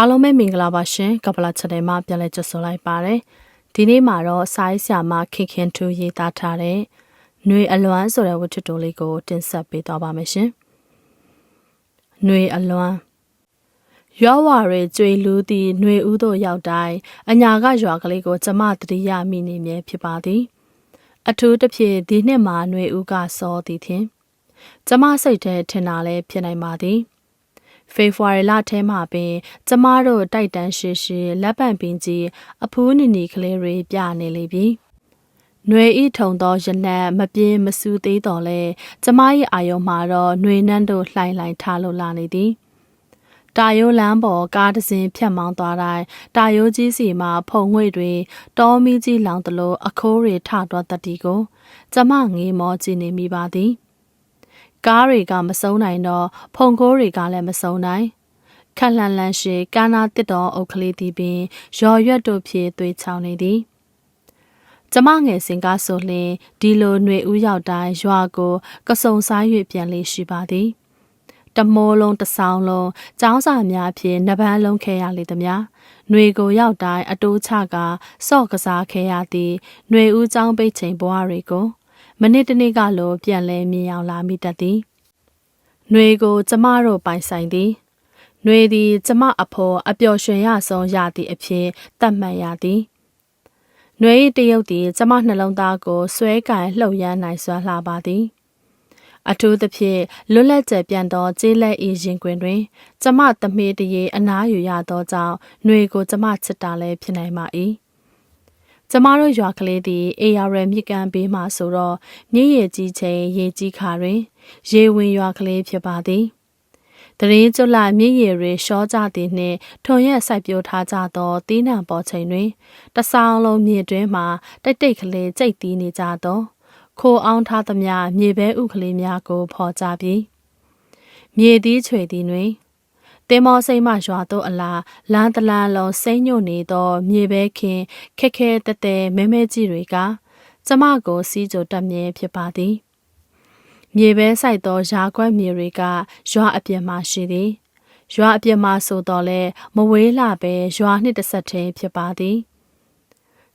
အားလုံးပဲမင်္ဂလာပါရှင်ကပလာချက်ထဲမှာပြန်လည်ကြိုဆိုလိုက်ပါတယ်ဒီနေ့မှာတော့စာရေးဆရာမခင်ခင်ထူရေးသားထားတဲ့ຫນွေအလွမ်းဆိုတဲ့ဝတ္ထုတိုလေးကိုတင်ဆက်ပေးသွားပါမယ်ရှင်ຫນွေအလွမ်းရွာဝရဲကျွေလူသည်ຫນွေဦးတို့ရောက်တိုင်းအညာကရွာကလေးကိုကျမတတိယမိနေမြဲဖြစ်ပါသည် အထူးတစ်ဖြင့်ဒီနှစ်မှာຫນွေဦးကစောသည်ထင်ကျမစိတ်ထဲထင်တာလည်းဖြစ်နိုင်ပါသည် ဖေဖော်ဝါရီလထဲမှာပင်ကျမတို့တိုက်တန်းရှိရှိလက်ပံပင်ကြီးအဖူးနီနီကလေးတွေပြနေလေပြီ။နှွေဤထုံသောရနက်မပြင်းမဆူသေးတော်လဲကျမ၏အာယုံမှာတော့နှွေနှန်းတို့လှိုင်လှိုင်ထားလို့လာနေသည်။တာယိုလမ်းပေါ်ကားတစ်စင်းဖြတ်မောင်းသွားတိုင်းတာယိုကြီးစီမှာဖုံငွေတွေတောမီကြီးလောင်သလိုအခိုးတွေထတော့တတီကို ကျမငေးမောကြည့်နေမိပါသည်။ ကားတွေကမစုံနိုင်တော့ဖုန်ကိုးတွေကလည်းမစုံနိုင်ခက်လန်လန်ရှိကာနာတစ်တော်အုပ်ကလေးဒီပင်ရော်ရွက်တို့ဖြင့်သွေးချောင်းနေသည်ကျမငယ်စဉ်ကဆိုလျင်ဒီလိုຫນွေဥရောက်တိုင်းရွာကိုကစုံစား၍ပြန်လေးရှိပါသည်တမိုးလုံးတဆောင်းလုံးចောင်းစာများဖြင့်နှပန်းလုံးခဲရလေသည်များຫນွေကိုရောက်တိုင်းအတိုးချကစော့ကစားခဲရသည်ຫນွေဦးចောင်းပိတ်ချိန်ဘွားတွေကို မနစ်တနေ့ကလိုပြန်လဲမြင်အောင်လာမိတတ်သည်။နှွေကိုကျမတို့ပိုင်ဆိုင်သည်။နှွေသည်ကျမအဖော်အပျော်ရွှင်ရဆုံးရသည့်အဖြစ်သတ်မှတ်ရသည်။နှွေ၏တရုတ်သည်ကျမနှလုံးသားကိုဆွဲကင်လှုပ်ရမ်းနိုင်စွာလှပါသည်။အထူးသဖြင့်လွတ်လပ်ကျပြန်သောကျေးလက်ဤရင်တွင်တွင် ကျမသမီးတရေအနားယူရသောကြောင့်ຫນွေကိုကျမချစ်တာလည်းဖြစ်နိုင်ပါ၏။ ကျမတို့ရွာကလေးသည်အေယာရမြစ်ကန်ဘေးမှဆိုတော့မြစ်ရည်ကြီးချိန်ရေကြီးခါတွင် ရေဝင်ရွာကလေးဖြစ်ပါသည်တရင်ကျွလမြင့်ရည်တွေရှောကြသည်နှင့်ထုံရက်စိုက်ပျိုးထားကြသောတီးနှံပေါ်ချိန်တွင်တဆောင်လုံးမြေတွင်မှတိတ်တိတ်ကလေးကြိတ်တီးနေကြသောခိုအောင်ထားသမျှမြေပဲဥကလေးများကိုဖော်ကြပြီမြေသည်ချွေသည်တွင် တင်မောစိမ့်မှရွာသို့အလားလမ်းတလန်းလုံးစိမ့်ညွတ်နေသောမြေပဲခင်ခက်ခဲတဲတဲမဲမဲကြီးတွေကကျမကိုစီးကြိုတက်မြဲဖြစ်ပါသည်မြေပဲဆိုင်သောရာခွက်မြေတွေကရွာအပြင်မှရှိသည်ရွာအပြင်မှဆိုတော့လဲမဝေးလာပဲရွာနှစ်တစ်ဆက်တည်းဖြစ်ပါသည်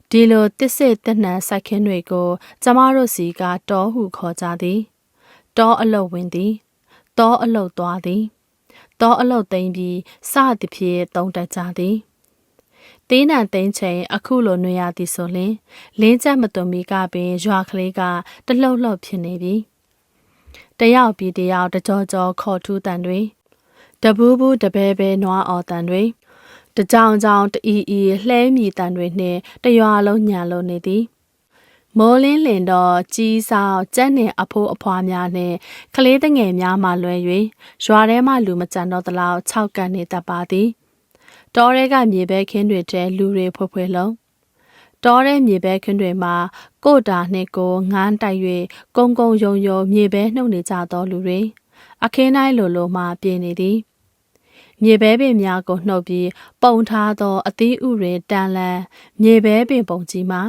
ဒီလိုတစ်စစ်တက်နှံစိုက်ခင်းတွေကိုကျမတို့စီကတောဟုခေါ်ကြသည်တောအလုတ်ဝင်သည်တောအလုတ်သွားသည် သောအလုတ်သိမ့်ပြီးစသည်ဖြင့်တုံးတက်ကြသည်သေးနံသိန်းချိန်အခုလိုနှွေရသည်ဆိုလင်လင်းချက်မသွမီကပင်ရွာကလေးကတလှုပ်လှုပ်ဖြစ်နေပြီတယောက်ပြီးတယောက်တကြောကြောခေါ်ထူးတန်တွေတဘူးဘူးတပဲပဲနွားအော်တန်တွေတကြောင်ကြောင်တအီအီလှဲမြည်တန်တွေနှင့်တရွာလုံးညံလုံးနေသည် မိုးလင်းလင်တော့ကြီးဆောင်ကြက်နှင့်အဖိုးအဖွားများနှင့်ကလေးတငယ်များမှလွယ်၍ရွာထဲမှလူမကြံတော့သလောက်၆ကန်နေတတ်ပါသည်တောထဲကမြေပဲခင်းတွေထဲလူတွေဖွဖွလုံးတောထဲမြေပဲခင်းတွေမှာကိုတာနှင့်ကိုငန်းတိုက်၍ကုန်းကုန်းယုံယုံမြေပဲနှုတ်နေကြသောလူတွေအခင်းတိုင်းလိုလိုမှပြင်းနေသည်မြေပဲပင်များကိုနှုတ်ပြီး ပုံထားသောအသီးဥတွေတန်လန်မြေပဲပင်ပုံကြီးမှာ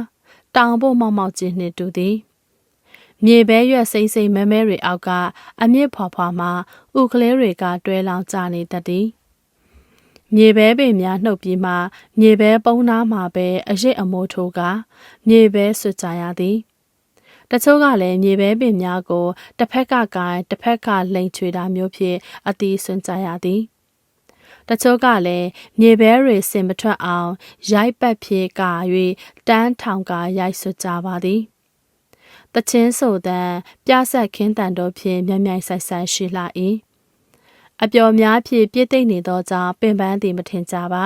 တောင်ဖို့မောက်မောက်ချင်းနှင့်တူသည်မြေပဲရွက်စိမ့်စိမ့်မဲမဲတွေအောက်ကအမြင့်ဖွာဖွာမှာဥကလေးတွေကတွဲလောင်ကြနေတတ်သည်မြေပဲပင်များနှုတ်ပြီးမှမြေပဲပုံးနာမှာပဲအရစ်အမိုးထိုးကမြေပဲဆွကြရသည်တချို့ကလည်းမြေပဲပင်များကိုတစ်ဖက်ကကိုင်းတစ်ဖက်ကလိန်ချွေတာမျိုးဖြင့်အတီးဆွကြရသည် တချို့ကလည်းမြေပဲတွေစင်မထွက်အောင်ရိုက်ပတ်ဖြေကာ၍တန်းထောင်ကာရိုက်ဆွကြပါသည်တချင်းဆိုတန်ပြဆက်ခင်းတန်တို့ဖြင့်မြမြိုင်ဆိုင်ဆိုင်ရှိလာ၏အပျော်များဖြင့်ပြည့်သိမ့်နေသောကြောင့်ပင်ပန်းသည်မထင်ကြပါ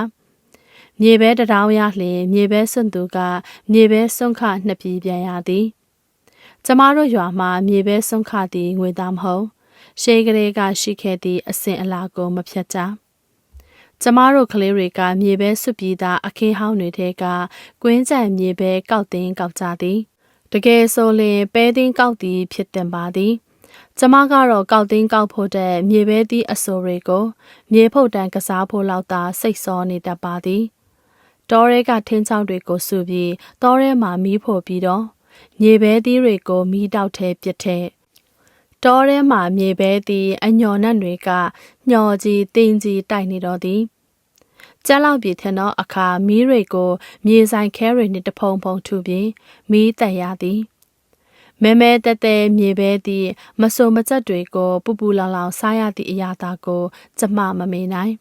မြေပဲတရောင်းရလျင်မြေပဲစွန့်သူကမြေပဲစွန့်ခနှစ်ပြည်ပြန်ရသည်ကျမတို့ရွာမှာမြေပဲစွန့်ခသည်ငွေသားမဟုတ်ရှေးကလေးကရှိခဲ့သည့်အစဉ်အလာကိုမဖြတ်ကြ ကျမတို့ကလေးတွေကမြေပဲဆွပြီးသားအခင်းဟောင်းတွေထဲကကွင်းကြံမြေပဲကောက်တင်ကောက်ကြသည်တကယ်ဆိုရင်ပဲသိန်းကောက်သည်ဖြစ်တင်ပါသည်ကျမကတော့ကောက်သိန်းကောက်ဖို့တဲ့မြေပဲသီးအစိုးတွေကိုမြေဖုတ်တန်ကစားဖို့လောက်သာစိတ်ဆောနေတတ်ပါသည်တောရဲကထင်းချောင်းတွေကိုစုပြီးတောထဲမှာမီးဖို့ပြီးတော့မြေပဲသီးတွေကိုမီးတောက်ထဲပစ်တဲ့တောထဲမှာမြေပဲသည်အညော်နတ်တွေကညော်ကြီးတင်းကြီးတိုက်နေတော့သည် ကျက်လောက်ပြည်ထင်သောအခါမီးတွေကိုမြေဆိုင်ခဲတွေနှင့်တဖုံဖုံထူပြီးမီးတက်ရသည်မဲမဲတဲတဲမြေပဲသည့်မစုံမချက်တွေကိုပူပူလောင်လောင်စားရသည့်အရာသာကိုကျမမမေ့နိုင်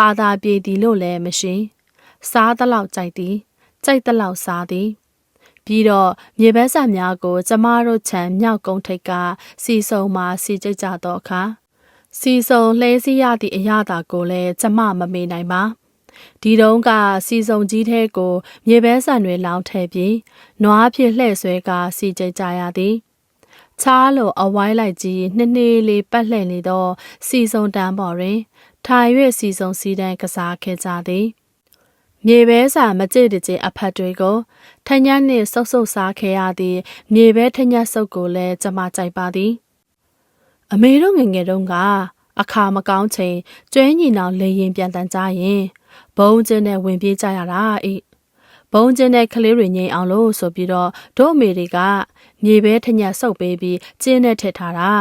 အာသာပြေသည်လို့လည်းမရှိစားသလောက်ကြိုက်သည်ကြိုက်သလောက်စားသည်ပြီးတော့မြေဘက်ဆန်များကို ကျမတို့ခြံမြောက်ကုန်းထိပ်ကစီစုံမှာစီကျိတ်ကြသောအခါ စီစုံလှဲစီရသည့်အရာသာကိုလည်းကျမမမေ့နိုင်ပါဒီတုန်းကစီစုံကြီးထဲကိုမြေဘဲဆန်တွေလောင်းထည့်ပြီးနွားဖြစ်လှဲ့ဆွဲကစီကျိတ်ကြရသည်ချားလိုအဝိုင်းလိုက်ကြီးနှစ်နှစ်လေးပတ်လှည့်နေသောစီစုံတန်းပေါ်တွင် ထိုင်၍စီစုံစီတန်းကစားခဲ့ကြသည်မြေပဲစာမကြည့်တကြအဖတ်တွေကိုထညက်နှင့်ဆုပ်ဆုပ်စားခဲ့ရသည့်မြေပဲထညက်ဆုပ်ကိုလည်းကျမကြိုက်ပါသည် အမေတို့ငယ်ငယ်တုန်းကအခါမကောင်းချိန်ကျွဲညီနောင်လေရင်ပြန်တန်ကြရင်ဘုံကျင်းနဲ့ဝင်ပြေးကြရတာအိဘုံကျင်းတဲ့ကလေးတွေငိမ်အောင်လို့ဆိုပြီးတော့တို့အမေတွေကမြေပဲထညက်ဆုပ်ပေးပြီးကျင်းနဲ့ထည့်ထားတာ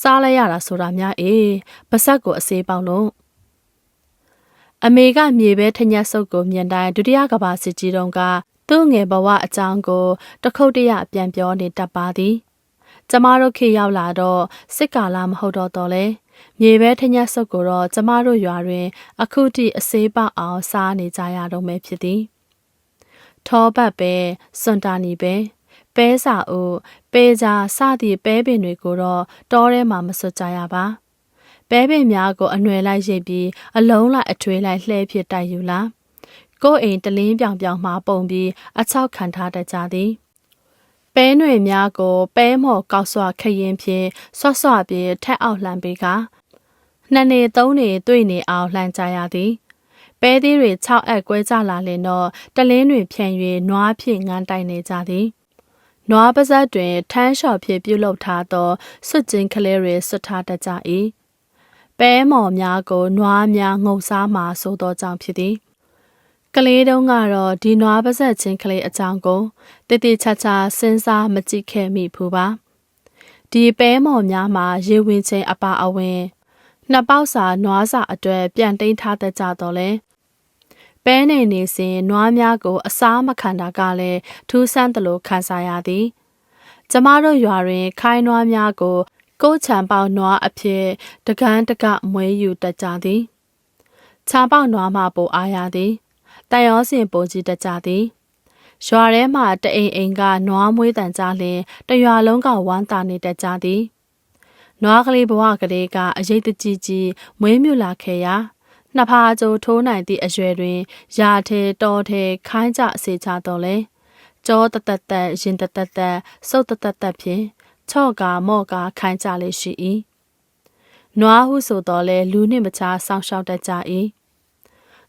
စားလိုက်ရတာဆိုတာများအေးပါဆက်ကိုအစေးပေါက်လို့အမေကမြေပဲထညက်ဆုပ်ကိုမြင်တိုင်းဒုတိယကဘာစစ်ကြီးတုန်းကသူ့ငယ်ဘဝအကြောင်းကိုတခုတ်တရပြန်ပြောနေတတ်ပါသည် ကျမတို့ခေရောက်လာတော့စစ်ကာလာမဟုတ်တော့တော့လဲမြေပဲထညက်ဆုပ်ကိုတော့ကျမတို့ရွာတွင် အခုထိအစေးပေါက်အောင်စားနေကြရတော့မယ်ဖြစ်သည်ထောပတ်ပဲစွန်တာနီပဲပဲစာအိုပဲကြာစသည့်ပဲပင်တွေကိုတော့တောထဲမှာမစွတ်ကြရပါပဲပင်များကိုအနှွယ်လိုက်ရိပ်ပြီးအလုံးလိုက်အထွေးလိုက်လှဲဖြစ်တိုက်ယူလာကိုယ်အိမ်တလင်းပြောင်ပြောင်မှပုံပြီးအချောက်ခံထားတတ်ကြသည် ပဲຫນွေများကိုပဲမော်ကောက်စွာခရင်ဖြင့်ဆွတ်ဆွတ်ပြီးထက်အောက်လှမ်းပေးကနှစ်နေသုံးနေတွေ့နေအောင်လှမ်းကြရသည်ပဲသေးတွေ6အက်ကွဲကြလာလင်တော့တလင်းတွေဖြန့်၍နွားဖြင့်ငန်းတိုက်နေကြသည်နွားပါဇက်တွင်ထန်းလျှော်ဖြင့်ပြုလုပ်ထားသောစွတ်ကျင်းကလေးတွေဆွတ်ထားတတ်ကြ၏ပဲမော်များကိုနွားများငုံစားမှဆိုသောကြောင့်ဖြစ်သည် ကလေးတုံးကတော့ဒီနွားပါဇက်ချင်းကလေးအကြောင်းကိုတည်တည်ချာချာစဉ်းစားမကြည့်ခဲ့မိဘူးပါဒီပဲမော်များမှာရေဝင်ချင်းအပါအဝင်နှစ်ပေါက်စာနွားစာအတွက်ပြန်တိန်ထားတတ်ကြတော့လဲပဲနေနေစဉ်နွားများကို အစားမခံတာကလည်းထူးဆန်းသလိုခံစားရသည်ကျမတို့ရွာတွင် ခိုင်းနွားများကို ကိုချံပေါနွားအဖြစ်တကန်းတကမွေးယူတတ်ကြသည်ချံပေါနွားမှပိုအားရသည် တန်ရောစင်ပုံကြီးတတ်ကြသည်ရွာထဲမှာတအိမ်အိမ်ကနွားမွေးတန်ကြလျင်တရွာလုံးကဝမ်းသာနေတတ်ကြသည်နွားကလေးဘဝကလေးကအရေးတကြီးကြီးမွေးမြူလာခဲ့ရာနှစ်ဖာကြိုထိုးနိုင်သည့်အရွယ်တွင်ရာထဲတော်ထဲခိုင်းကြစေချတော်လဲကြောတတတရင်တတတစုတ်တတတဖြင့်ချော့ကာမော့ကာခိုင်းကြလေရှိ၏နွားဟုဆိုတော်လဲလူနှင့်မချာဆောင်းရှောက်တတ်ကြ၏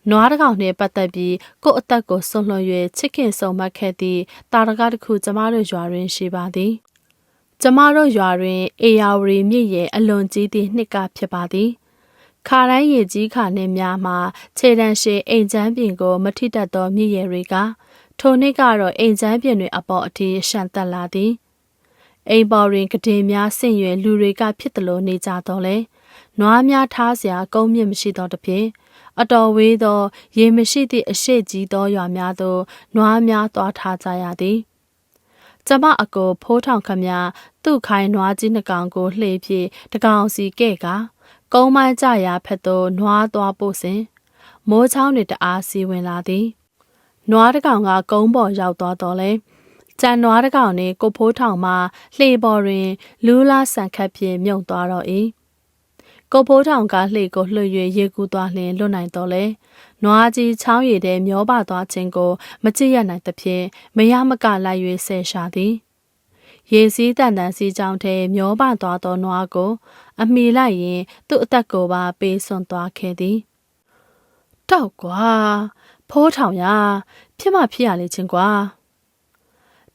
နွားတကောင်နှင့်ပတ်သက်ပြီးကို့အသက်ကိုဆွန့်လွှတ်၍ချစ်ခင်ဆုံမှတ်ခဲ့သည့်တာရကတစ်ခုကျမတို့ရွာတွင်ရှိပါသည်ကျမတို့ရွာတွင်အေယာဝရီမြစ်ရဲ့အလွန်ကြီးသည့်နှစ်ကဖြစ်ပါသည်ခါတိုင်းရည်ကြီးခါနှင့်များမှာခြေတန်းရှိအိမ်ချမ်းပြင်ကိုမထိတတ်သောမြည်ရည်တွေကထိုနှစ်ကတော့အိမ်ချမ်းပြင်တွေအပေါ်အထိရှန်တက်လာသည်အိမ်ပေါ်တွင်ကတိများဆင့်ရွယ်လူတွေကဖြစ်သလိုနေကြတော့လေနွားများထားစရာကုန်းမြင့်မရှိတော့တဖြင့် အတော်ဝေးသော ရေမရှိသည့်အရှိကြီးသောရွာများသို့နွားများသွားထားကြရသည်ကျမအကိုဖိုးထောင်ခမသူ့ခိုင်းနွားကြီးနှကောင်ကိုလှေဖြည့်တကောင်စီကဲ့ကကုန်းမိုင်းကြရာဖက်သို့နွားသွားပို့စဉ်မိုးချောင်းတွေတအားစီဝင်လာသည်နွားတကောင်ကကုန်းပေါ်ရောက်သွားတော့လေကြံနွားတကောင်နှင့်ကိုဖိုးထောင်မှလှေပေါ်တွင်လူးလားဆန်ခတ်ဖြင့်မြုပ်သွားတော့၏ ကိုဖိုးထောင်ကလှေကိုလှွ၍ရေကူးသွားလျင်လွတ်နိုင်တော့လေနွားကြီးချောင်းရည်ထဲမျောပါသွားခြင်းကိုမကြည့်ရနိုင်သဖြင့်မရမကလိုက်၍ဆဲရှာသည်ရေစည်းတန်တန်စီးကြောင်းထဲမျောပါသွားသောနွားကို အမိလိုက်ရင် သူ့အသက်ကိုပါပေးစွန့်သွားခဲ့သည်တောက်ကွာဖိုးထောင်ရဖြစ်မှဖြစ်ရလေချင်းကွာ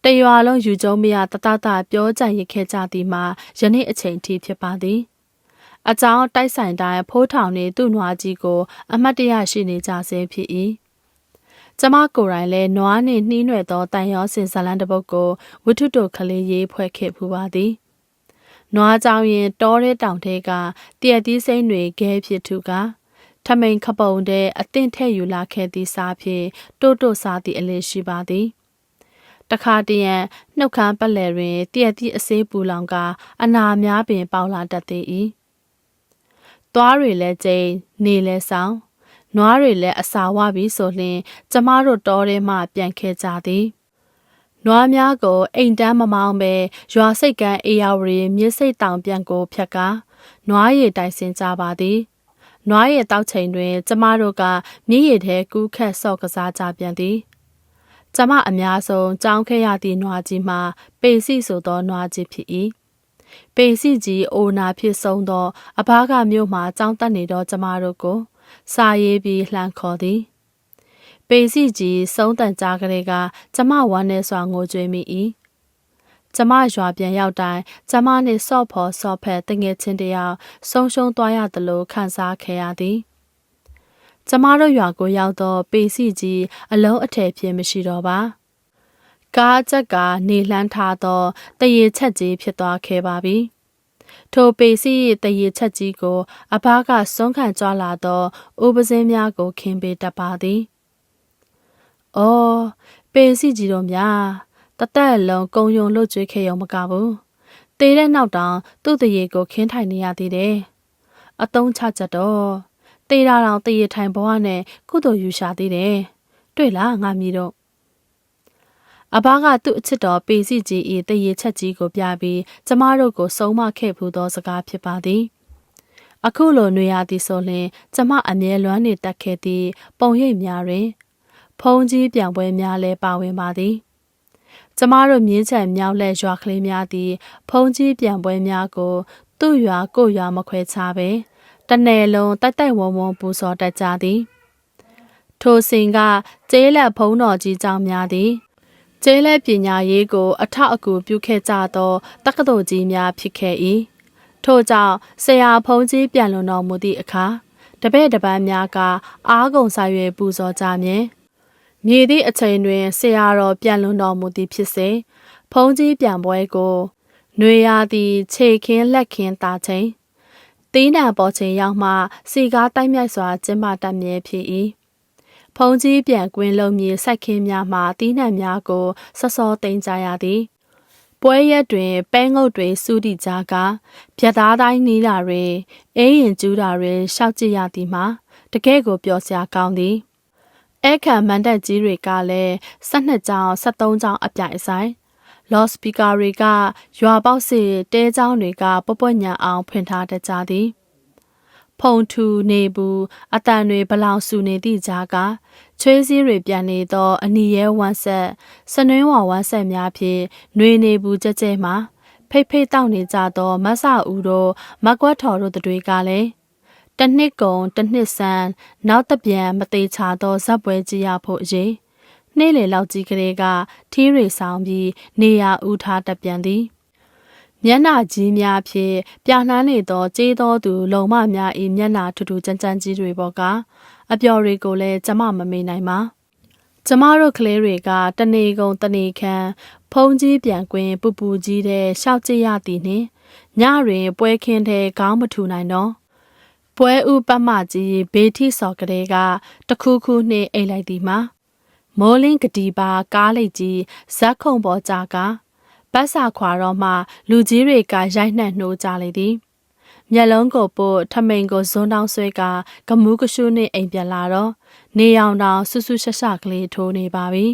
တရွာလုံးယူကျုံမရတတတပြောကြရခဲ့ကြသည်မှာယနေ့အချိန်ထိဖြစ်ပါသည် အကြောင်းတိုက်ဆိုင်တိုင်းဖိုးထောင်နှင့်သူ့နွားကြီးကို အမတ်တရရှိနေကြဆဲဖြစ်၏ကျမကိုယ်တိုင်လည်းနွားနှင့်နှီးနွယ်သောတန်ရောစင်ဇလန်တပုတ်ကိုဝတ္ထုတိုကလေးရေးဖွဲ့ခဲ့ဖူးပါသည်နွားကြောင်ရင်တောထဲတောင်ထဲကတရက်သီးစိမ့်တွေခဲဖြစ်သူကထမိန်ခပုံတဲ့အသင့်ထဲ့ယူလာခဲ့သည့်စားဖြင့်တိုးတိုးစားသည့်အလင်းရှိပါသည်တခါတရံနှုတ်ခမ်းပတ်လည်တွင်တရက်သည့်အစေးပူလောင်ကအနာများပင်ပေါလာတတ်သေး၏ သွားတွေလည်းကျိန်နေလည်းဆောင်နွားတွေလည်းအစာဝပြီဆိုလျှင်ကျမတို့တောထဲမှပြန်ခဲ့ကြသည်နွားများကိုအိမ်တန်းမမောင်းပဲရွာစိတ်ကန်းအေယာဝရီမြစ်စိတ်တောင်ပြန်ကိုဖြတ်ကားနွားရည်တိုင်ဆင်ကြပါသည်နွားရည်တောက်ချိန်တွင် ကျမတို့ကမြည်ရည်ထဲကူးခတ်ဆော့ကစားကြပြန်သည်ကျမအများဆုံးကြောင်းခဲ့ရသည့်နွားကြီးမှာပေစီဆိုသောနွားကြီးဖြစ်၏ ပေစီကြီးအိုနာဖြစ်ဆုံးသော အဘားကမြို့မှာကြောင်းတက်နေသောကျမတို့ကို စာရေးပြီးလှမ်းခေါ်သည်ပေစီကြီးဆုံးတန်ကြားကလေးကကျမဝမ်းနဲ့စွာငိုကြွေးမိ၏ကျမရွာပြန်ရောက်တိုင်းကျမနှင့်ဆော့ဖော်ဆော့ဖက်တငယ်ချင်းတယောက်ဆုံးရှုံးသွားရသလိုခံစားခဲ့ရသည်ကျမတို့ရွာကိုရောက်တော့ပေစီကြီးအလုံးအထည်ဖြင့်မရှိတော့ပါ ကားချက်ကနေလှမ်းထားသောတရေချက်ကြီးဖြစ်သွားခဲ့ပါပြီထိုပေစီရဲ့တရေချက်ကြီးကို အဘကစွန့်ခံကြွလာသောဥပစင်းများကိုခင်းပေးတတ်ပါသည်။အော်ပေစီကြီးတို့များတသက်လုံးကုံယုံလွတ်ကျွေးခဲ့ရုံမကဘူး။တေးတဲ့နောက်တောင်သူ့တရေကိုခင်းထိုင်နေရသေးတယ်။အတုံးချချက်တော့တေးတာတောင်တရေထိုင်ဘဝနဲ့ကုသိုလ်ယူရှာသေးတယ်။တွေ့လားငါမီးတို့ အဘကသူ့အချစ်တော်ပေစီကြီး၏တရေချက်ကြီးကိုပြပြီးကျမတို့ကိုဆုံးမခဲ့ဖူးသောစကားဖြစ်ပါသည်။အခုလိုနေရသည်ဆိုလျှင်ကျမအမြဲလွမ်းနေတတ်ခဲ့သည့်ပုံရိပ်များတွင် ဖုံးကြီးပြန်ပွဲများလည်းပါဝင်ပါသည်။ကျမတို့မြင်းချံမြောက်လက်ရွာကလေးများသည် ဖုံးကြီးပြန်ပွဲများကို သူ့ရွာကိုရွာမခွဲခြားပဲတနယ်လုံးတိုက်တိုက်ဝုံဝုံပူဇော်တတ်ကြသည်။ထိုစဉ်ကကျေးလက်ဖုံးတော်ကြီးကြောင့်များသည် ကျဲလဲပညာရေးကိုအထောက်အကူပြုခဲ့ကြသောတက္ကသိုလ်ကြီးများဖြစ်ခဲ့၏ထို့ကြောင့်ဆရာဖုံးကြီးပြန်လွန်တော်မူသည့်အခါတပည့်တပန်းများကအားကုန်ဆိုင်၍ပူဇော်ကြမည်မြည်သည့်အချိန်တွင်ဆရာတော်ပြန်လွန်တော်မူသည်ဖြစ်စေဖုံးကြီးပြန်ပွဲကိုຫນွေရသည်ခြေခင်းလက်ခင်းတာချိန်တင်းတံပေါ်ချိန်ရောက်မှစီကားတိုက်မြိုက်စွာကျင်းပတတ်မြဲဖြစ်၏ ဖုန်ကြီးပြန်ကွင်းလုံးမြင်ဆက်ခင်းများမှတီးနှံများကိုဆဆောတင်ကြရသည်ပွဲရက်တွင်ပဲငုတ်တွေစူးသည့်ကြားကပြသားတိုင်းနီးတာတွေအေးရင်ကျူးတာတွေရှောက်ကြည့်ရသည်မှာတကယ့်ကိုပျော်စရာကောင်းသည်အခမ်းမန်တက်ကြီးတွေကလည်း12ကြောင်13ကြောင်အပြိုင်ဆိုင်လော့စပီကာတွေကရွာပေါက်စီတဲကြောင်တွေကပွပွညံအောင်ဖွင့်ထားတကြသည် ဖုံထူနေဘူးအတန်တွေဘလောင်ဆူနေသည့်ကြားကချွေးစည်းတွေပြန်နေသောအနီရဲဝမ်းဆက်စနွင်းဝါဝမ်းဆက်များဖြင့်နှွေနေဘူးကြဲကြဲမှဖိတ်ဖိတ်တောက်နေကြသောမဆအူတို့မကွက်ထော်တို့တွေကလည်းတနှစ်ကုံတနှစ်ဆန်းနောက်တပြန်မသေးချသောဇက်ပွဲကြည့်ရဖို့အရေးနေ့လေလောက်ကြီးကလေးကထီးတွေဆောင်ပြီးနေရဦးထားတပြန်သည် မျက်နှာကြီးများဖြင့်ပြနှမ်းနေသောကြေးသောသူ လုံမများ၏မျက်နှာထူထူကြမ်းကြမ်းကြီးတွေပေါ်ကအပျော်တွေကိုလည်းကျမမမေ့နိုင်ပါကျမတို့ကလေးတွေကတနေကုန်တနေခမ်းဖုံးကြီးပြန်ကွင်းပူပူကြီးတဲ့ရှောက်ကြည့်ရသည်နှင့်ညတွင်ပွဲခင်းတဲ့ခေါင်းမထူနိုင်တော့ပွဲဥပတ်မကြီးဘေးထိစော်ကလေးကတခုခုနှင့်အိတ်လိုက်သည်မှာမိုးလင်းကတိပါကားလိတ်ကြီးဇက်ခုံပေါ်ကြက ပတ်စာခွာတော့မှလူကြီးတွေကရိုက်နှက်နှိုးကြလေသည်မျက်လုံးကိုပို့ထမိန်ကိုဇွန်းတောင်းဆွဲကဂမူးကရှုနဲ့အိမ်ပြန်လာတော့နေရောင်တောင်ဆူဆူရှက်ရှက်ကလေးထိုးနေပါပြီ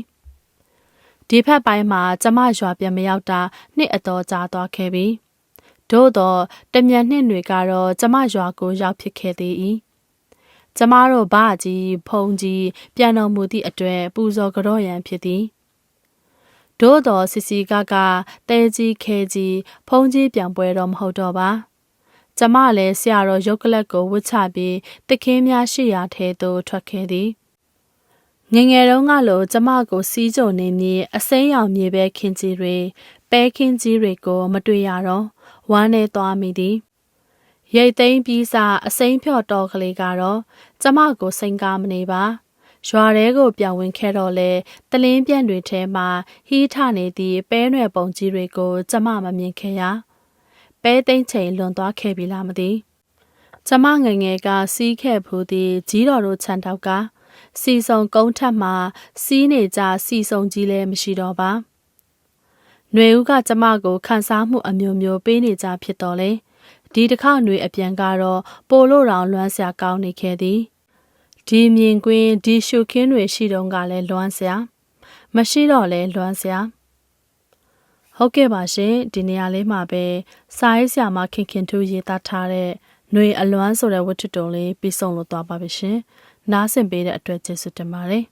ဒီဖက်ပိုင်းမှာကျမရွာပြန်မရောက်တာနှစ်အတော်ကြာသွားခဲ့ပြီသို့တော့တမြန်နှစ်တွေကတော့ကျမရွာကိုရောက်ဖြစ်ခဲ့သေး၏ကျမတို့ဘာကြီးဖုံကြီးပြန်တော်မူသည့်အတွက်ပူဇော်ကြော့ရန်ဖြစ်သည် ဒို့တော်စီစီကကတဲကြီးခဲကြီးဖုံးကြီးပြန်ပွဲတော့မဟုတ်တော့ပါကျမလည်းဆရာတော်ရုပ်ကလပ်ကိုဝှချပြီးတခင်းများရှိရာထဲသို့ထွက်ခဲ့သည်ငငယ်တုန်းကလိုကျမကိုစီးကြုံနေမည်အစိမ်းရောင်မြေပဲခင်းကြီးတွေပဲခင်းကြီးတွေကိုမတွေ့ရတော့ဝမ်းနေသွားမိသည်ရိတ်သိမ်းပြီးစားအစိမ်းဖြော့တော်ကလေးကတော့ကျမကိုစိန်ကားမနေပါ ရွာထဲကိုပြန်ဝင်ခဲ့တော့လေတလင်းပြန့်တွေထဲမှာဟီးထနေသည့်ပဲနွယ်ပုံကြီးတွေကိုကျမမမြင်ခဲ့ရပဲသိမ့်ချိန်လွန်သွားခဲ့ပြီလားမသိ ကျမငယ်ငယ်ကစီးခဲ့ဖူးသည်ကြီးတော်တို့ခြံတောက်ကစီစုံကုန်းထက်မှာစီးနေကြစီစုံကြီးလည်းမရှိတော့ပါ။ຫນွေဦးကကျမကိုခန်းစားမှုအမျိုးမျိုးပေးနေကြဖြစ်တော်လေဒီတစ်ခါຫນွေအပြန်ကတော့ပိုလို့တောင်လွမ်းစရာကောင်းနေခဲ့သည် ဒီမြင်ကွင်းဒီရှုခင်းတွေရှိတုန်းကလည်းလွမ်းစရာမရှိတော့လဲလွမ်းစရာဟုတ်ကဲ့ပါရှင်ဒီနေရာလေးမှာပဲစာရေးဆရာမခင်ခင်ထူးရေးသားထားတဲ့ຫນွေအလွမ်းဆိုတဲ့ဝတ္ထုတုံးလေးပြီးဆုံးလို့သွားပါပြီရှင်နားဆင်ပေးတဲ့အတွက်ကျေးဇူးတင်ပါတယ်